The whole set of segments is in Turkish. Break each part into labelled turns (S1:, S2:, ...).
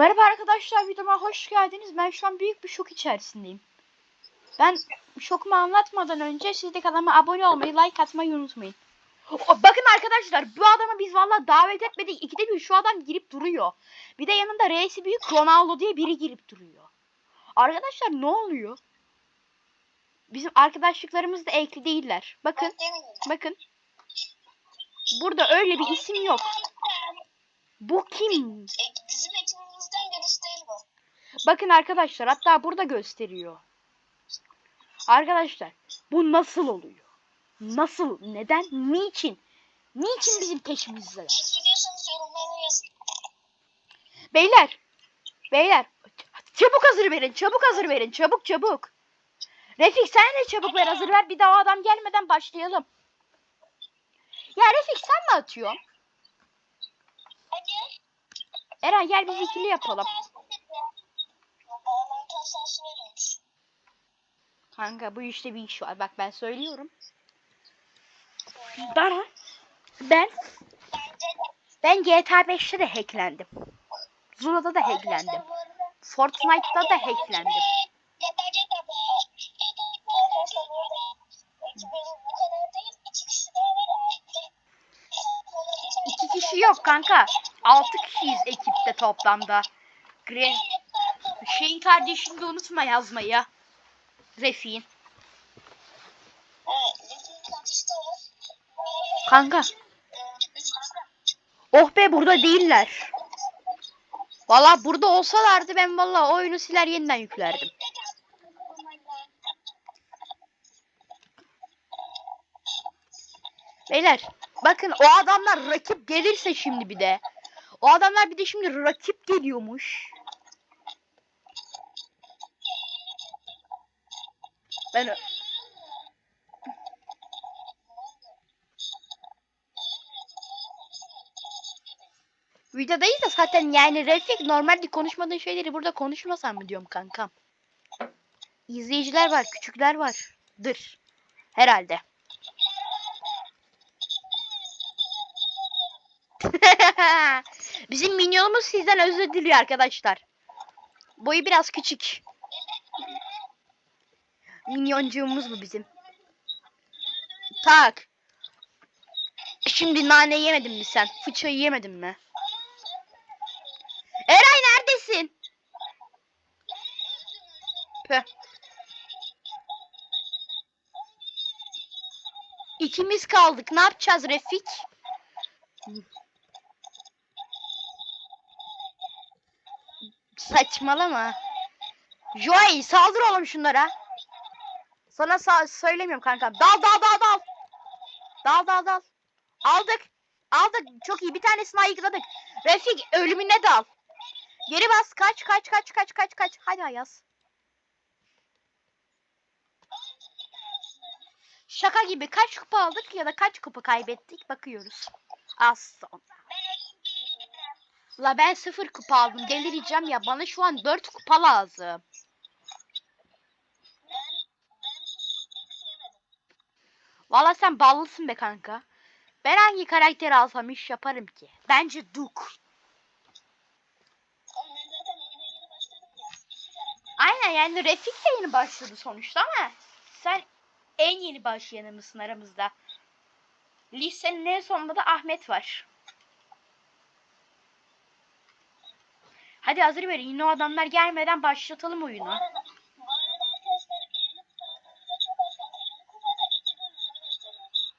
S1: Merhaba arkadaşlar videoma hoş geldiniz. Ben şu an büyük bir şok içerisindeyim. Ben şokumu anlatmadan önce siz de kanalıma abone olmayı, like atmayı unutmayın. Bakın arkadaşlar bu adamı biz valla davet etmedik. İkide bir şu adam girip duruyor. Bir de yanında reisi büyük Ronaldo diye biri girip duruyor. Arkadaşlar ne oluyor? Bizim arkadaşlıklarımız da ekli değiller. Bakın, bakın. Burada öyle bir isim yok. Bu kim?
S2: Bizim ekibimizden birisi değil bu.
S1: Bakın arkadaşlar hatta burada gösteriyor. Arkadaşlar bu nasıl oluyor? Nasıl? Neden? Niçin? Niçin bizim peşimizdeler?
S2: Siz biliyorsanız yorumlara yazın.
S1: Beyler. Beyler. Çabuk hazır verin. Çabuk hazır verin. Çabuk çabuk. Refik sen de çabuk ver hazır ver. Bir daha adam gelmeden başlayalım. Ya Refik sen mi atıyorsun?
S2: Hadi.
S1: Eren gel biz ikili yapalım. Kanka bu işte bir iş var. Bak ben söylüyorum. Bana ben ben GTA 5'te de hacklendim. Zula'da da hacklendim. Fortnite'da da hacklendim. Yok kanka. Altı kişiyiz ekipte toplamda. Gre şeyin kardeşini de unutma yazmayı. Refik'in. Kanka. Oh be burada değiller. Valla burada olsalardı ben valla oyunu siler yeniden yüklerdim. Beyler bakın o adamlar rakip gelirse şimdi bir de. O adamlar bir de şimdi rakip geliyormuş. Ben videodayız da zaten yani Refik normalde konuşmadığın şeyleri burada konuşmasam mı diyorum kankam. İzleyiciler var, küçükler var. Dır. Herhalde. Minyonumuz sizden özür diliyor arkadaşlar. Boyu biraz küçük. Minyoncuğumuz bu bizim. Tak. Şimdi nane yemedin mi sen? Fıçayı yemedin mi? Eray neredesin? Püh. İkimiz kaldık. Ne yapacağız Refik? Saçmalama. Joy saldır oğlum şunlara. Sana sa- söylemiyorum kankam. Dal dal dal dal. Dal dal dal. Aldık. Aldık. Çok iyi. Bir tanesini ayıkladık. Refik ölümüne dal. Geri bas. Kaç kaç kaç kaç kaç kaç. Hadi Ayaz. Şaka gibi kaç kupa aldık ya da kaç kupa kaybettik bakıyoruz. Az sonra. La ben sıfır kupa aldım. Delireceğim ya. Bana şu an dört kupa lazım. Valla sen ballısın be kanka. Ben hangi karakteri alsam iş yaparım ki? Bence Duke. Aynen yani Refik de yeni başladı sonuçta ama sen en yeni başlayanı aramızda? Lisenin en sonunda da Ahmet var. Hadi hazır verin. Yine o adamlar gelmeden başlatalım
S2: Bu
S1: oyunu.
S2: arada, bu arada arkadaşlar 50 kupa olmamıza çok az kaldı. 50 kupada 2000 yüzünü gösteriyoruz.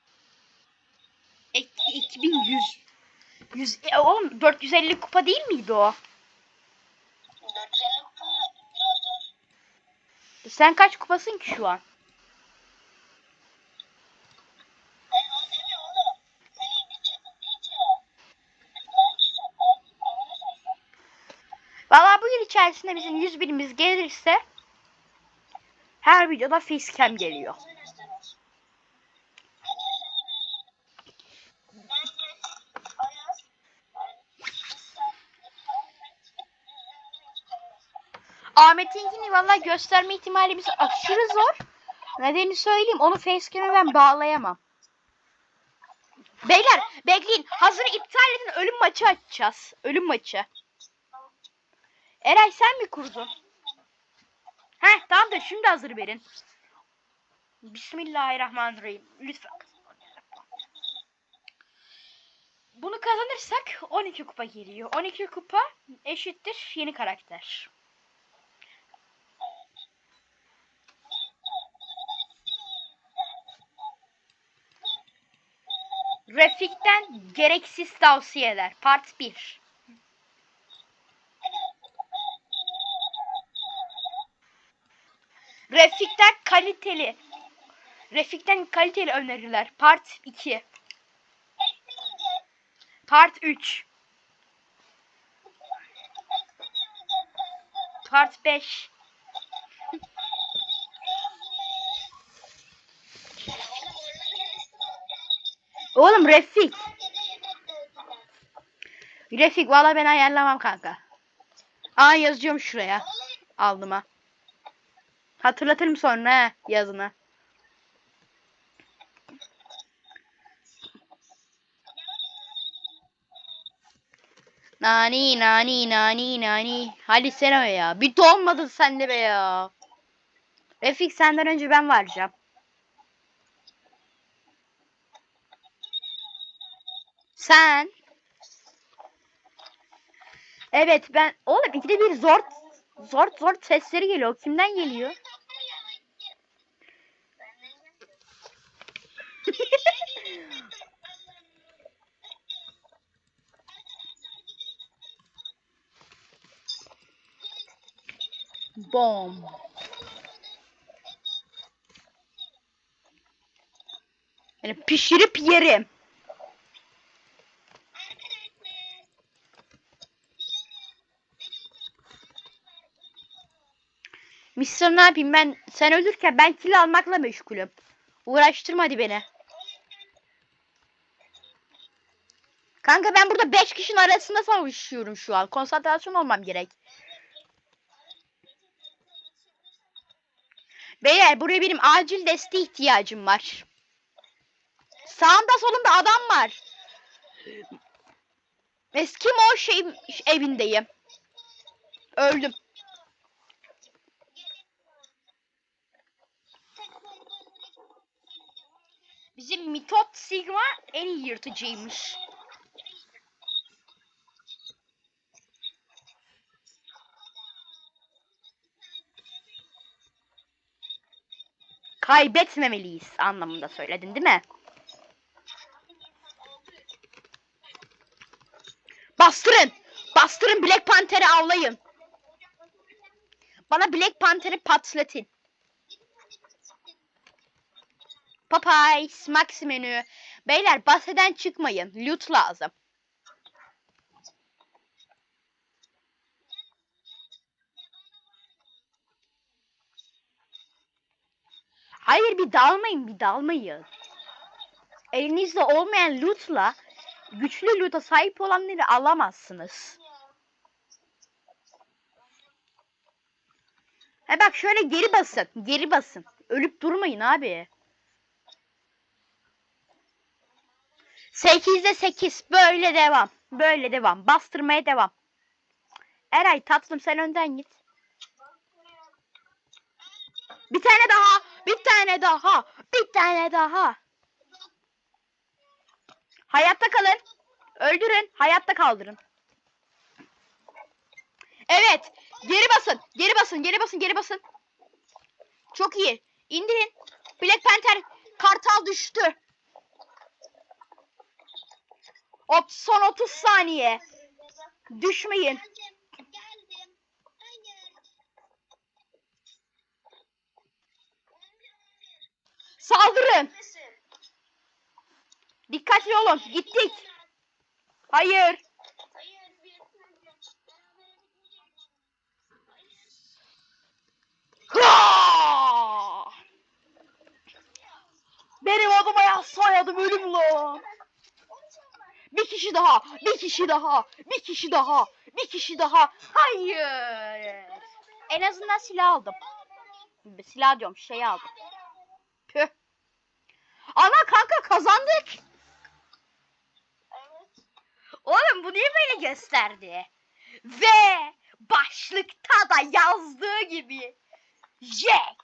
S1: Ek- 2100. 100, e, oğlum 450 kupa değil miydi o?
S2: 450 kupa biraz zor.
S1: Sen kaç kupasın ki şu an?
S2: Ben onu demiyorum oğlum. Hani video, video. Like ise, like, abone sayısı.
S1: İçerisinde bizim 100 binimiz gelirse her videoda facecam geliyor. Ahmet'inkini valla gösterme ihtimalimiz aşırı zor. Nedeni söyleyeyim onu facecam'e ben bağlayamam. Beyler bekleyin hazır iptal edin ölüm maçı açacağız. Ölüm maçı. Eray sen mi kurdun? Heh tamam da şimdi hazır verin. Bismillahirrahmanirrahim. Lütfen. Bunu kazanırsak 12 kupa geliyor. 12 kupa eşittir yeni karakter. Refik'ten gereksiz tavsiyeler. Part 1. Refik'ten kaliteli. Refik'ten kaliteli öneriler. Part 2. Part 3. Part 5. Oğlum Refik. Refik valla ben ayarlamam kanka. Aa yazacağım şuraya. Aldım ha. Hatırlatırım sonra he, yazını. Nani nani nani nani. Hadi sen o ya. Bir dolmadın sen de be ya. Refik senden önce ben varacağım. Sen. Evet ben. Oğlum ikide bir zor zor zor sesleri geliyor. Kimden geliyor? Bom. Yani pişirip yerim. Mister ne yapayım ben sen ölürken ben kill almakla meşgulüm. Uğraştırma hadi beni. Kanka ben burada 5 kişinin arasında savaşıyorum şu an. Konsantrasyon olmam gerek. Beyler buraya benim acil desteğe ihtiyacım var. Sağımda solumda adam var. Eskimo şey evindeyim. Öldüm. Bizim Mitot Sigma en iyi yırtıcıymış. Kaybetmemeliyiz anlamında söyledin değil mi? Bastırın! Bastırın Black Panther'i avlayın. Bana Black Panther'i patlatın. Popeyes, Max menü. Beyler bahseden çıkmayın. Loot lazım. Hayır bir dalmayın bir dalmayın. Elinizde olmayan lootla güçlü loot'a sahip olanları alamazsınız. He bak şöyle geri basın. Geri basın. Ölüp durmayın abi. 8'de 8. Böyle devam. Böyle devam. Bastırmaya devam. Eray tatlım sen önden git. Bir tane daha. Bir tane daha. Bir tane daha. Hayatta kalın. Öldürün. Hayatta kaldırın. Evet. Geri basın. Geri basın. Geri basın. Geri basın. Çok iyi. İndirin. Black Panther kartal düştü. Ot son 30 saniye. Düşmeyin. Saldırın. Dikkatli olun. Gittik. Hayır. Hıa! Benim adıma yaz soyadım ölüm lan. Bir kişi daha. Bir kişi daha. Bir kişi daha. Bir kişi daha. Hayır. En azından silah aldım. Silah diyorum şey aldım. Püh. Ana kanka kazandık.
S2: Evet.
S1: Oğlum bu niye böyle gösterdi? Ve Başlıkta da yazdığı gibi. Jack.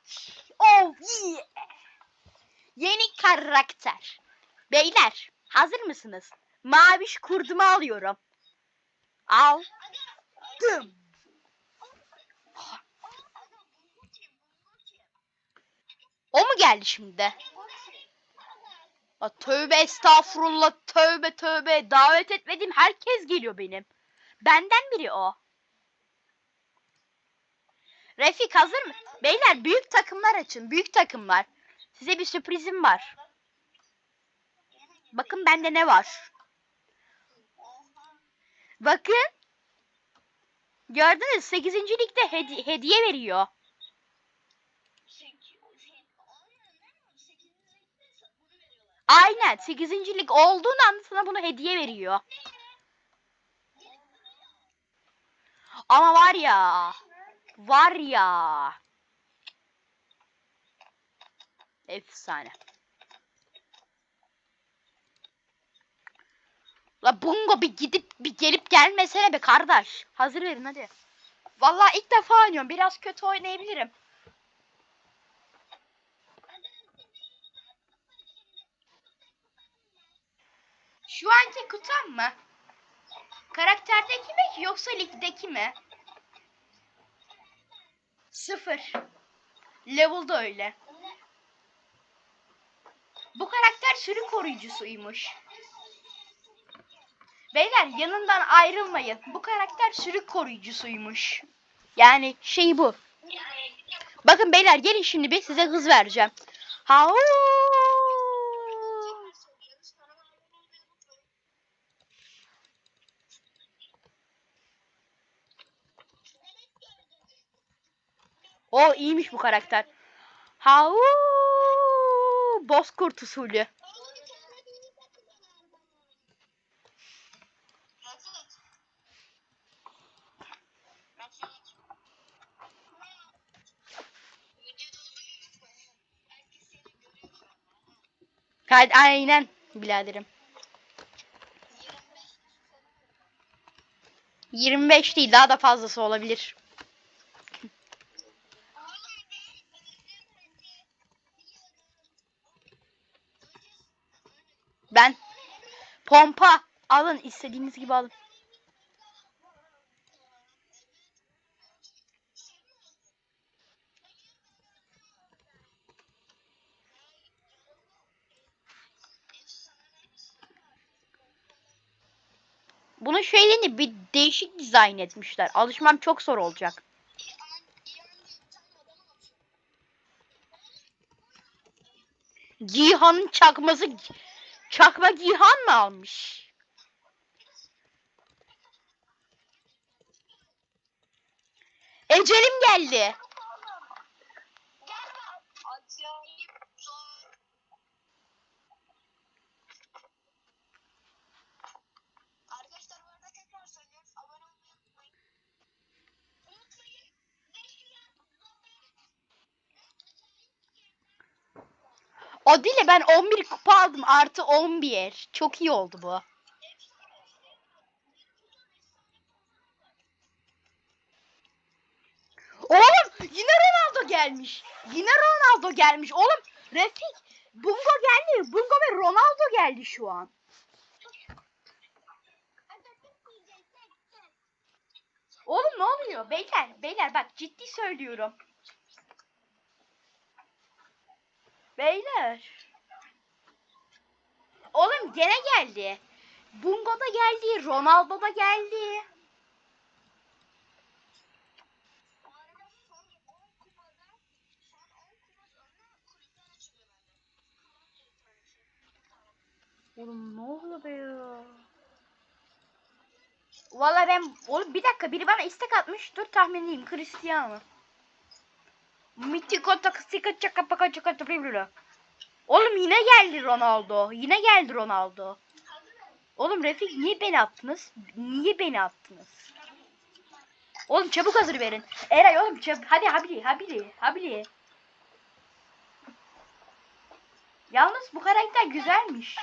S1: Oh yeah. Yeni karakter. Beyler hazır mısınız? Maviş kurdumu alıyorum. Aldım. O mu geldi şimdi? Aa, tövbe estağfurullah tövbe tövbe davet etmediğim herkes geliyor benim. Benden biri o. Refik hazır mı? Beyler büyük takımlar açın. Büyük takımlar. Size bir sürprizim var. Bakın bende ne var. Bakın. Gördünüz 8. ligde hedi- hediye veriyor. Aynen 8. lig olduğun anda sana bunu hediye veriyor. Ama var ya. Var ya. Efsane. La Bungo bir gidip bir gelip gelmesene be kardeş. Hazır verin hadi. Vallahi ilk defa oynuyorum. Biraz kötü oynayabilirim. Şu anki kutam mı? Karakterdeki mi yoksa ligdeki mi? Sıfır. Level'da öyle. Bu karakter sürü koruyucusuymuş. Beyler yanından ayrılmayın. Bu karakter sürü koruyucusuymuş. Yani şey bu. Bakın beyler gelin şimdi bir size hız vereceğim. Ha O iyiymiş bu karakter. Ha Bozkurt usulü. Aynen biraderim. 25 değil daha da fazlası olabilir. Ben pompa alın istediğiniz gibi alın. Bunun şeylerini bir değişik dizayn etmişler. Alışmam çok zor olacak. Gihan'ın çakması çakma Gihan mı almış? Ecelim geldi.
S2: Acayip zor. Arkadaşlar bu arada tekrar söylüyoruz. Abone olmayı unutmayın. Unutmayın.
S1: O değil de ben 11 kupa aldım artı 11. Çok iyi oldu bu. Oğlum yine Ronaldo gelmiş. Yine Ronaldo gelmiş. Oğlum Refik Bungo geldi. Bungo ve Ronaldo geldi şu an. Oğlum ne oluyor? Beyler, beyler bak ciddi söylüyorum. Beyler. Oğlum gene geldi. Bungo da geldi, Ronaldo da geldi.
S2: Bu arada son 10 kupada son 10 kupa sonra kulüpler açılıyor bende.
S1: Oğlum ne oluyor be ya? Valla ben oğlum bir dakika biri bana istek atmış. Dur tahmin edeyim. Cristiano. Mitiko taksika çaka paka çaka tapiblula. Oğlum yine geldi Ronaldo. Yine geldi Ronaldo. Oğlum Refik niye beni attınız? Niye beni attınız? Oğlum çabuk hazır verin. Eray oğlum çabuk. Hadi habili habili habili. Yalnız bu karakter güzelmiş.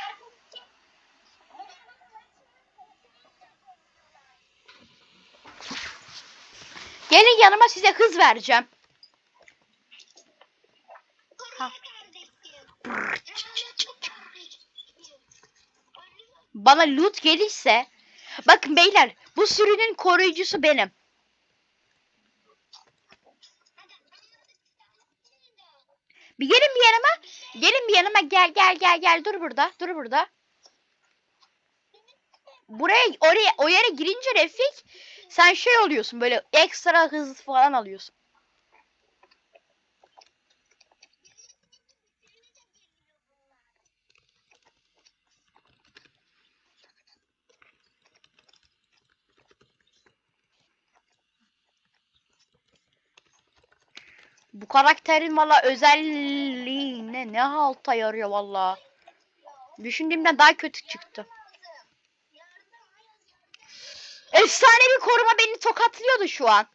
S1: Gelin yanıma size hız vereceğim. Bana loot gelirse bakın beyler bu sürünün koruyucusu benim. Bir gelin bir yanıma. Gelin bir yanıma gel gel gel gel dur burada. Dur burada. Buraya oraya o yere girince Refik sen şey oluyorsun böyle ekstra hız falan alıyorsun. Bu karakterin valla özelliği ne ne halta yarıyor valla. Düşündüğümden daha kötü çıktı. Efsane bir koruma beni tokatlıyordu şu an.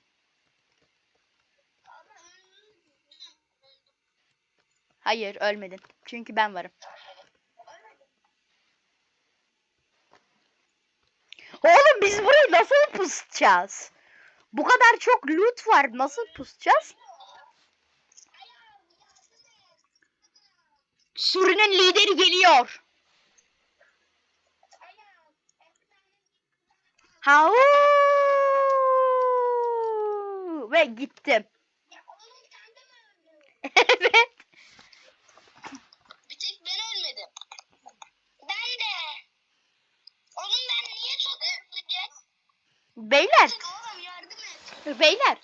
S1: Hayır ölmedin. Çünkü ben varım. Oğlum biz burayı nasıl pusacağız? Bu kadar çok loot var. Nasıl pusacağız? Sürünün lideri geliyor. Ha ve gittim. evet.
S2: Bir tek ben ölmedim. Ben de. Oğlum ben niye çok hızlıca?
S1: Beyler,
S2: Oğlum yardım et.
S1: beyler.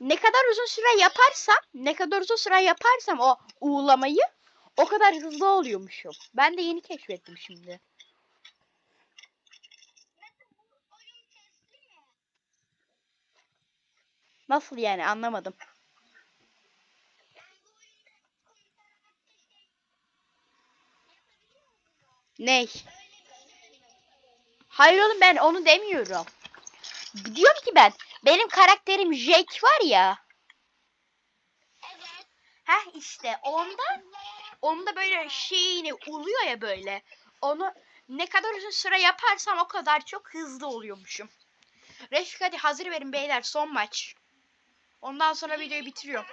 S1: Ne kadar uzun süre yaparsam, ne kadar uzun süre yaparsam o uğulamayı o kadar hızlı oluyormuşum. Ben de yeni keşfettim şimdi. Nasıl yani anlamadım. Ney? Hayır oğlum ben onu demiyorum. Diyorum ki ben benim karakterim Jake var ya.
S2: Evet.
S1: Heh işte ondan onda böyle şeyini uluyor ya böyle. Onu ne kadar uzun süre yaparsam o kadar çok hızlı oluyormuşum. Refik hadi hazır verin beyler son maç. Ondan sonra videoyu bitiriyorum.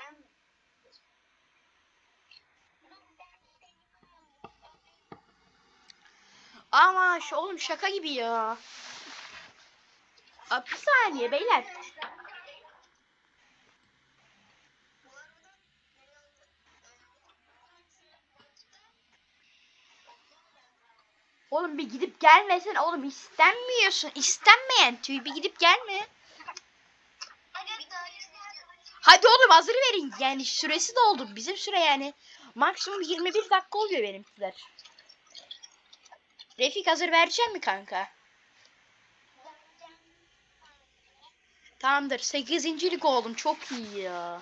S1: Ama şu oğlum şaka gibi ya. Aa, bir saniye beyler. Oğlum bir gidip gelmesen oğlum istenmiyorsun. İstenmeyen tüy bir gidip gelme. Hadi oğlum hazır verin. Yani süresi doldu. Bizim süre yani maksimum 21 dakika oluyor benimkiler. Refik hazır verecek mi kanka? Tamamdır. 8. lig oğlum. Çok iyi ya.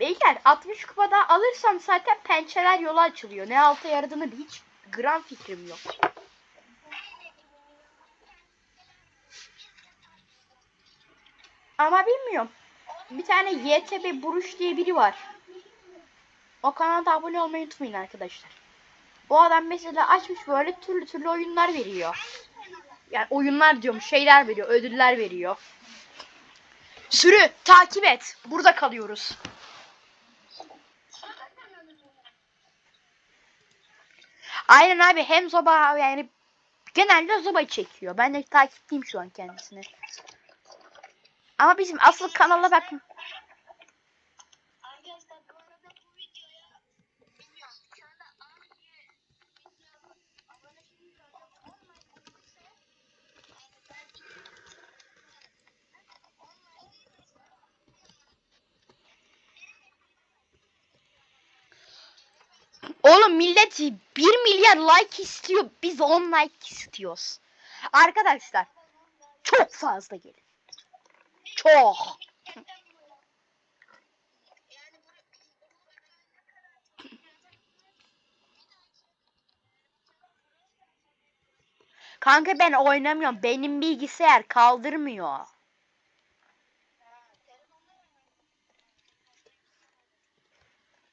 S1: Beyler 60 kupada alırsam zaten pençeler yola açılıyor. Ne alta yaradığını hiç gram fikrim yok. Ama bilmiyorum. Bir tane YTB Buruş diye biri var. O kanala abone olmayı unutmayın arkadaşlar. O adam mesela açmış böyle türlü türlü oyunlar veriyor. Yani oyunlar diyorum şeyler veriyor, ödüller veriyor. Sürü takip et. Burada kalıyoruz. Aynen abi hem Zoba yani genelde Zoba çekiyor. Ben de takipteyim şu an kendisini. Ama bizim asıl kanala bakın.
S2: Arkadaşlar bu arada bu videoya bilmiyorum şu anda hangi abone
S1: Oğlum millet 1 milyar like istiyor. Biz 10 like istiyoruz. Arkadaşlar çok fazla gelin. Çok. Kanka ben oynamıyorum. Benim bilgisayar kaldırmıyor.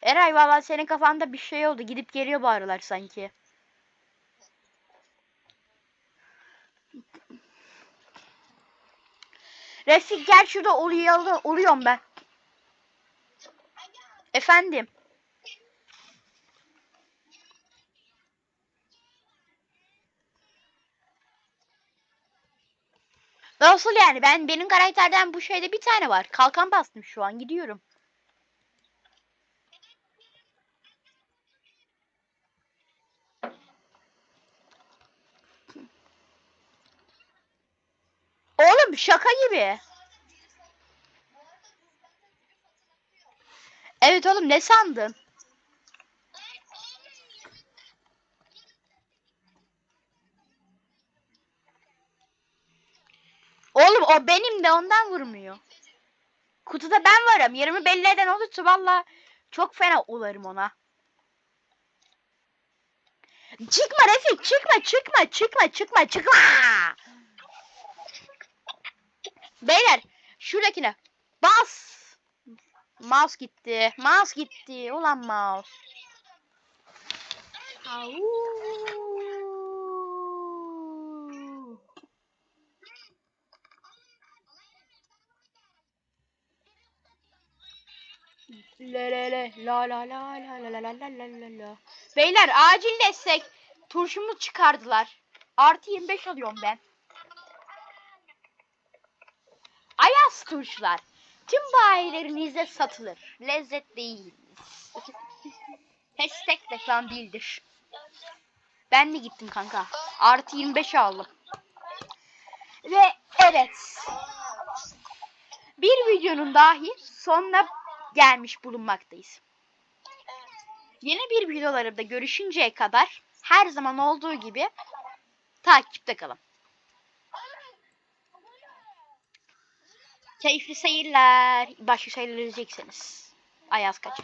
S1: Eray valla senin kafanda bir şey oldu. Gidip geliyor bu sanki. Refik gel şurada oluyor, oluyorum ben. Efendim. Nasıl yani? Ben benim karakterden bu şeyde bir tane var. Kalkan bastım şu an gidiyorum. Oğlum şaka gibi. Evet oğlum ne sandın? Oğlum o benim de ondan vurmuyor. Kutuda ben varım. Yerimi belli eden olursa valla çok fena olarım ona. Çıkma Refik çıkma çıkma çıkma çıkma çıkma. Beyler şuradakine bas. Mouse gitti. Mouse gitti. Ulan mouse. Au. Le le le la la la la la la la la la la. Beyler acil destek. Turşumu çıkardılar. Artı 25 alıyorum ben. Ayaz turşular. Tüm bayilerinizde satılır. Lezzet değil. Hashtag reklam değildir. Ben de gittim kanka. Artı 25 aldım. Ve evet. Bir videonun dahi sonuna gelmiş bulunmaktayız. Yeni bir videolarımda görüşünceye kadar her zaman olduğu gibi takipte kalın. Keyifli seyirler. Başka şeyler izleyecekseniz. Ayaz kaç.